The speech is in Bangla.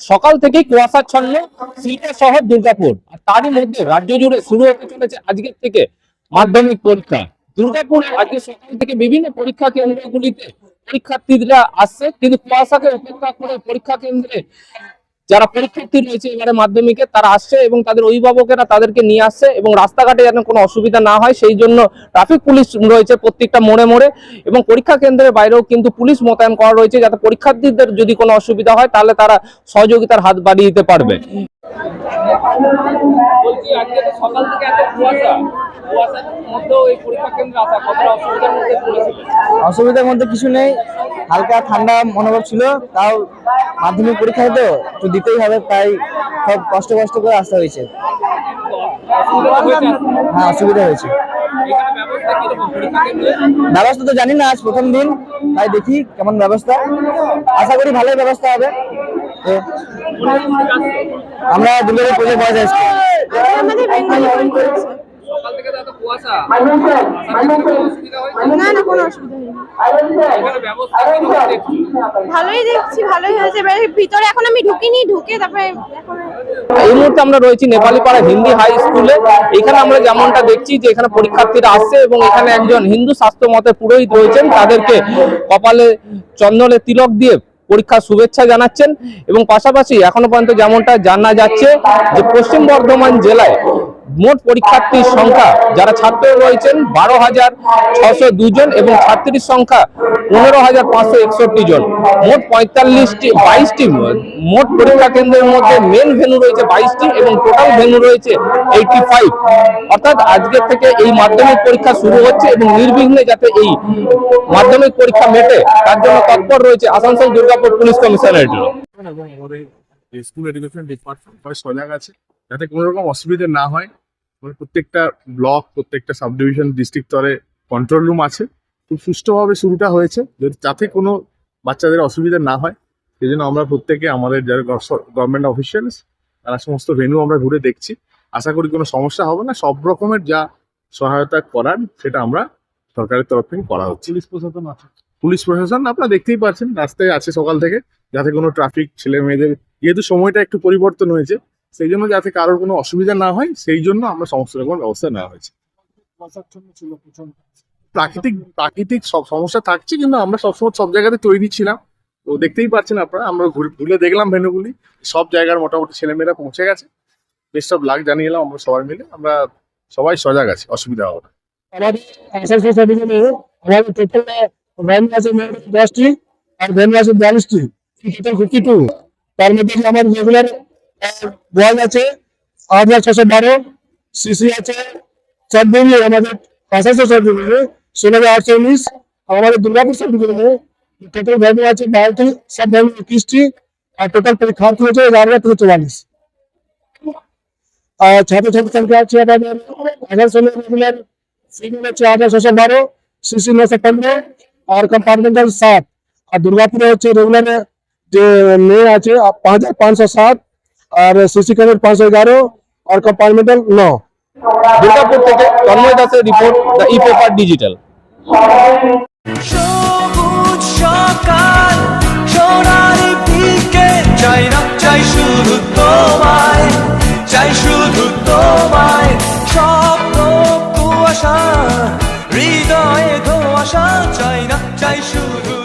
সকাল থেকেই কুয়াশাচ্ছন্ন শিল্পের শহর দুর্গাপুর। আর তারই মধ্যে রাজ্য জুড়ে শুরু হতে চলেছে আজকের থেকে মাধ্যমিক পরীক্ষা। দুর্গাপুর আজকে সকাল থেকে বিভিন্ন পরীক্ষা কেন্দ্রগুলিতে পরীক্ষার্থীরা আসছে, কিন্তু কুয়াশাকে উপেক্ষা করে পরীক্ষা কেন্দ্রে যারা পরীক্ষার্থী রয়েছে এবারে মাধ্যমিকে তারা আসছে এবং তাদের অভিভাবকেরা তাদেরকে নিয়ে আসছে এবং রাস্তাঘাটে যেন কোনো অসুবিধা না হয় সেই জন্য ট্রাফিক পুলিশ রয়েছে প্রত্যেকটা মোড়ে মোড়ে এবং পরীক্ষা কেন্দ্রের বাইরেও কিন্তু পুলিশ মোতায়েন করা রয়েছে যাতে পরীক্ষার্থীদের যদি কোনো অসুবিধা হয় তাহলে তারা সহযোগিতার হাত বাড়িয়ে দিতে পারবে। বলছি আজকে তো সকাল থেকে এত কুয়াশা। কুয়াশার মধ্যেও এই পরীক্ষা কেন্দ্রে আসা কতটা অসুবিধার মধ্যে অসুবিধার মধ্যে কিছু নেই হালকা ঠান্ডা মনোভাব ছিল তাও মাধ্যমিক পরীক্ষা তো একটু দিতেই হবে, তাই সব কষ্ট কষ্ট করে আসতে হয়েছে। হ্যাঁ অসুবিধা হয়েছে। ব্যবস্থা তো জানি না, আজ প্রথম দিন, তাই দেখি কেমন ব্যবস্থা। আশা করি ভালোই ব্যবস্থা হবে। তো আমরা দুর্গাপুর পুজো পাওয়া যায় না না কোনো অসুবিধা হয়নি এখানে ব্যবস্থা কীরকম দেখছি। ভালোই দেখছি ভালোই হয়েছে। এবারে ভিতরে এখন আমি ঢুকিনি ঢুকে তারপরে এই মুহূর্তে আমরা রয়েছি নেপালি পাড়া হিন্দি হাই স্কুলে। এখানে আমরা যেমনটা দেখছি যে এখানে পরীক্ষার্থীরা আসছে এবং এখানে একজন হিন্দু স্বাস্থ্য মতে পুরোহিত রয়েছেন। তাদেরকে কপালে চন্দনে তিলক দিয়ে পরীক্ষার শুভেচ্ছা জানাচ্ছেন। এবং পাশাপাশি এখনও পর্যন্ত যেমনটা জানা যাচ্ছে যে পশ্চিম বর্ধমান জেলায় মোট পরীক্ষার্থীর সংখ্যা, যারা ছাত্র রয়েছেন, বারো হাজার ছশো দুজন এবং ছাত্রীর সংখ্যা পনেরো হাজার পাঁচশো একষট্টি জন। মোট পঁয়তাল্লিশটি, বাইশটি মোট পরীক্ষা কেন্দ্রের মধ্যে মেন ভেনু রয়েছে বাইশটি এবং টোটাল ভেনু রয়েছে এইটি ফাইভ অর্থাৎ আজকের থেকে এই মাধ্যমিক পরীক্ষা শুরু হচ্ছে এবং নির্বিঘ্নে যাতে এই মাধ্যমিক পরীক্ষা মেটে, তার জন্য তৎপর রয়েছে Asansol Durgapur police commissionerate school education department সজাগ আছে। যাতে কোনো রকম অসুবিধে না হয়। মানে প্রত্যেকটা ব্লক প্রত্যেকটা সাব ডিভিশন ডিস্ট্রিক্ট স্তরে কন্ট্রোল রুম আছে। খুব সুষ্ঠুভাবে শুরুটা হয়েছে। যদি যাতে কোনো বাচ্চাদের অসুবিধা না হয় সেই জন্য আমরা প্রত্যেকে আমাদের যারা গভর্নমেন্ট অফিসিয়ালস তারা সমস্ত ভেন্যু আমরা ঘুরে দেখছি। আশা করি কোনো সমস্যা হবে না। সব রকমের যা সহায়তা করার সেটা আমরা সরকারের তরফ থেকে করা হচ্ছে। পুলিশ প্রশাসন আছে। পুলিশ প্রশাসন আপনারা দেখতেই পাচ্ছেন রাস্তায় আছে সকাল থেকে। যাতে কোনো ট্রাফিক ছেলে মেয়েদের যেহেতু সময়টা একটু পরিবর্তন হয়েছে সেই জন্য যাতে কারোর কোনো অসুবিধা না হয় সেই জন্য আমরা সমস্ত রকম ব্যবস্থা নেওয়া হয়েছে। প্রাকৃতিক প্রাকৃতিক সব সমস্যা থাকছে কিন্তু আমরা সবসময় সব জায়গাতে তৈরি ছিলাম। তো দেখতেই পাচ্ছেন আপনারা, আমরা ঘুরে দেখলাম ভেনুগুলি। সব জায়গার মোটামুটি ছেলেমেয়েরা পৌঁছে গেছে। বেশ সব লাক জানিয়ে এলাম আমরা সবাই মিলে। আমরা সবাই সজাগ আছি, অসুবিধা হবে না। আমাদের ভ্যান আছে তার মধ্যে রেগুলার বয়েজ আছে আট হাজার ছশো বারো সিসি আছে চব্বিশ আমাদের পাঁচাশো সার্টিফিকেট ষোলো হাজার আটশো উনিশ আমাদের দুর্গাপুর সার্টিফিকেটে টোটাল ভ্যালু আছে বারোটি সব ভ্যালু একুশটি আর টোটাল পরীক্ষার্থী হচ্ছে এগারো হাজার তিনশো চুয়াল্লিশ। আর ছাত্রছাত্রী সংখ্যা আছে আমাদের হাজার ষোলো রেগুলার সিভিল হচ্ছে হাজার ছশো বারো সিসি নশো পনেরো, আর কম্পার্টমেন্টাল সাত। আর দুর্গাপুরে হচ্ছে রেগুলার যে মেয়ে আছে, পাঁচ হাজার পাঁচশো সাত আর সিসি ক্যামের পাঁচশো এগারো আর কম্পার্টমেন্টাল ন। দুর্গাপুর থেকে তন্ময় দাসের report the E paper digital সকাল চাই শুধু